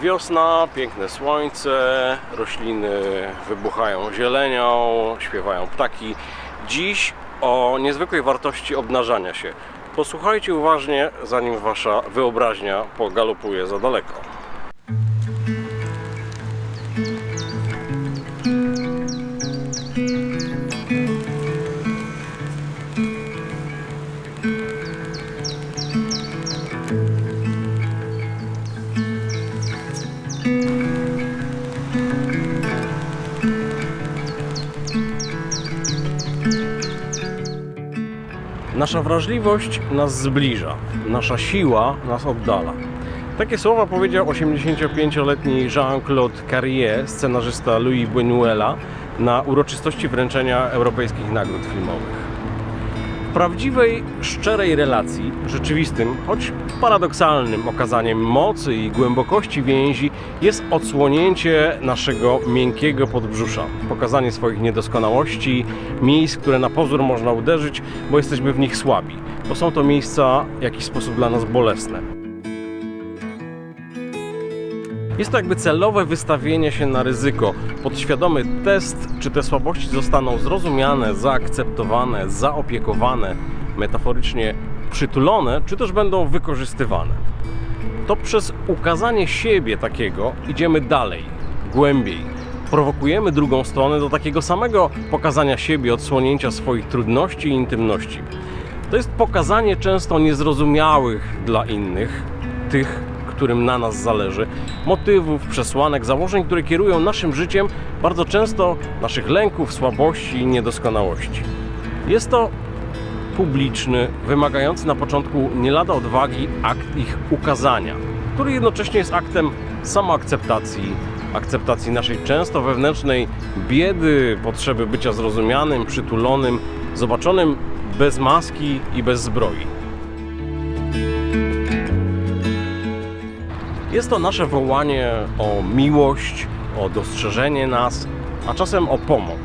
Wiosna, piękne słońce, rośliny wybuchają zielenią, śpiewają ptaki. Dziś o niezwykłej wartości obnażania się. Posłuchajcie uważnie, zanim wasza wyobraźnia pogalopuje za daleko. Nasza wrażliwość nas zbliża, nasza siła nas oddala. Takie słowa powiedział 85-letni Jean-Claude Carrier, scenarzysta Louis Buñuela, na uroczystości wręczenia europejskich nagród filmowych. Prawdziwej, szczerej relacji, rzeczywistym, choć paradoksalnym okazaniem mocy i głębokości więzi jest odsłonięcie naszego miękkiego podbrzusza, pokazanie swoich niedoskonałości, miejsc, które na pozór można uderzyć, bo jesteśmy w nich słabi, bo są to miejsca w jakiś sposób dla nas bolesne. Jest to jakby celowe wystawienie się na ryzyko, podświadomy test, czy te słabości zostaną zrozumiane, zaakceptowane, zaopiekowane, metaforycznie przytulone, czy też będą wykorzystywane. To przez ukazanie siebie takiego idziemy dalej, głębiej. Prowokujemy drugą stronę do takiego samego pokazania siebie, odsłonięcia swoich trudności i intymności. To jest pokazanie często niezrozumiałych dla innych, tych, którym na nas zależy, motywów, przesłanek, założeń, które kierują naszym życiem, bardzo często naszych lęków, słabości i niedoskonałości. Jest to publiczny, wymagający na początku nie lada odwagi akt ich ukazania, który jednocześnie jest aktem samoakceptacji, akceptacji naszej często wewnętrznej biedy, potrzeby bycia zrozumianym, przytulonym, zobaczonym bez maski i bez zbroi. Jest to nasze wołanie o miłość, o dostrzeżenie nas, a czasem o pomoc.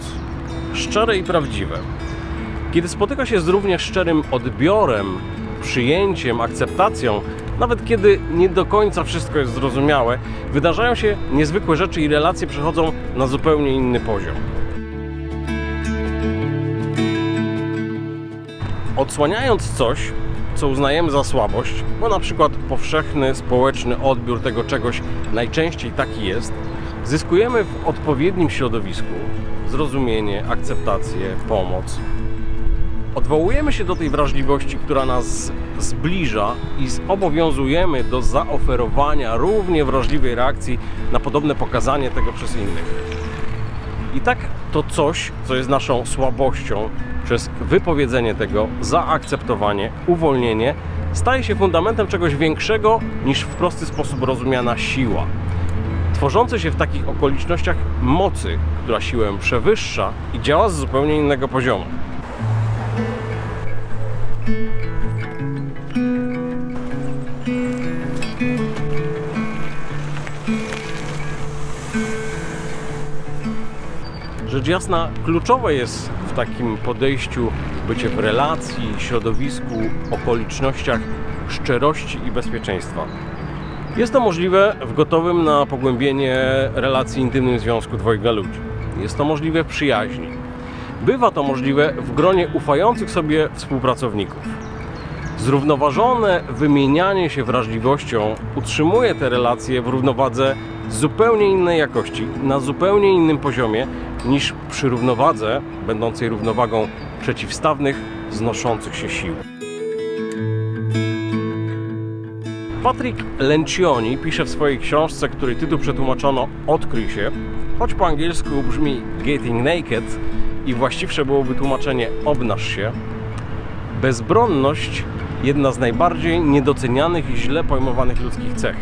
Szczere i prawdziwe. Kiedy spotyka się z równie szczerym odbiorem, przyjęciem, akceptacją, nawet kiedy nie do końca wszystko jest zrozumiałe, wydarzają się niezwykłe rzeczy i relacje przechodzą na zupełnie inny poziom. Odsłaniając coś, co uznajemy za słabość, bo na przykład powszechny społeczny odbiór tego czegoś najczęściej taki jest, zyskujemy w odpowiednim środowisku zrozumienie, akceptację, pomoc. Odwołujemy się do tej wrażliwości, która nas zbliża i zobowiązujemy do zaoferowania równie wrażliwej reakcji na podobne pokazanie tego przez innych. I tak to coś, co jest naszą słabością, przez wypowiedzenie tego, zaakceptowanie, uwolnienie, staje się fundamentem czegoś większego niż w prosty sposób rozumiana siła. Tworzący się w takich okolicznościach mocy, która siłę przewyższa i działa z zupełnie innego poziomu. Rzecz jasna, kluczowe jest w takim podejściu bycie w relacji, środowisku, okolicznościach szczerości i bezpieczeństwa. Jest to możliwe w gotowym na pogłębienie relacji intymnym związku dwojga ludzi. Jest to możliwe w przyjaźni. Bywa to możliwe w gronie ufających sobie współpracowników. Zrównoważone wymienianie się wrażliwością utrzymuje te relacje w równowadze zupełnie innej jakości, na zupełnie innym poziomie niż przy równowadze, będącej równowagą przeciwstawnych, znoszących się sił. Patrick Lencioni pisze w swojej książce, której tytuł przetłumaczono Odkryj się, choć po angielsku brzmi Getting Naked i właściwsze byłoby tłumaczenie Obnaż się, bezbronność jedna z najbardziej niedocenianych i źle pojmowanych ludzkich cech.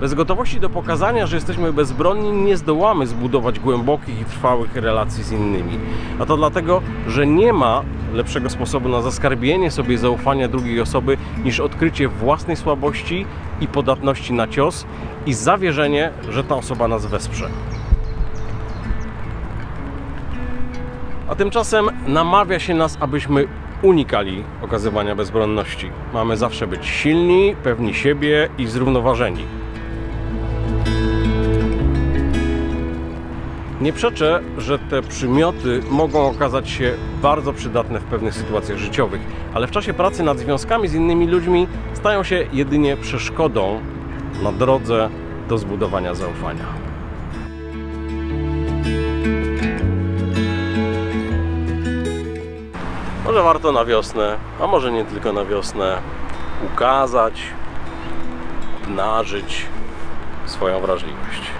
Bez gotowości do pokazania, że jesteśmy bezbronni, nie zdołamy zbudować głębokich i trwałych relacji z innymi. A to dlatego, że nie ma lepszego sposobu na zaskarbienie sobie zaufania drugiej osoby niż odkrycie własnej słabości i podatności na cios i zawierzenie, że ta osoba nas wesprze. A tymczasem namawia się nas, abyśmy unikali okazywania bezbronności. Mamy zawsze być silni, pewni siebie i zrównoważeni. Nie przeczę, że te przymioty mogą okazać się bardzo przydatne w pewnych sytuacjach życiowych, ale w czasie pracy nad związkami z innymi ludźmi stają się jedynie przeszkodą na drodze do zbudowania zaufania. Może warto na wiosnę, a może nie tylko na wiosnę, ukazać, nażyć swoją wrażliwość.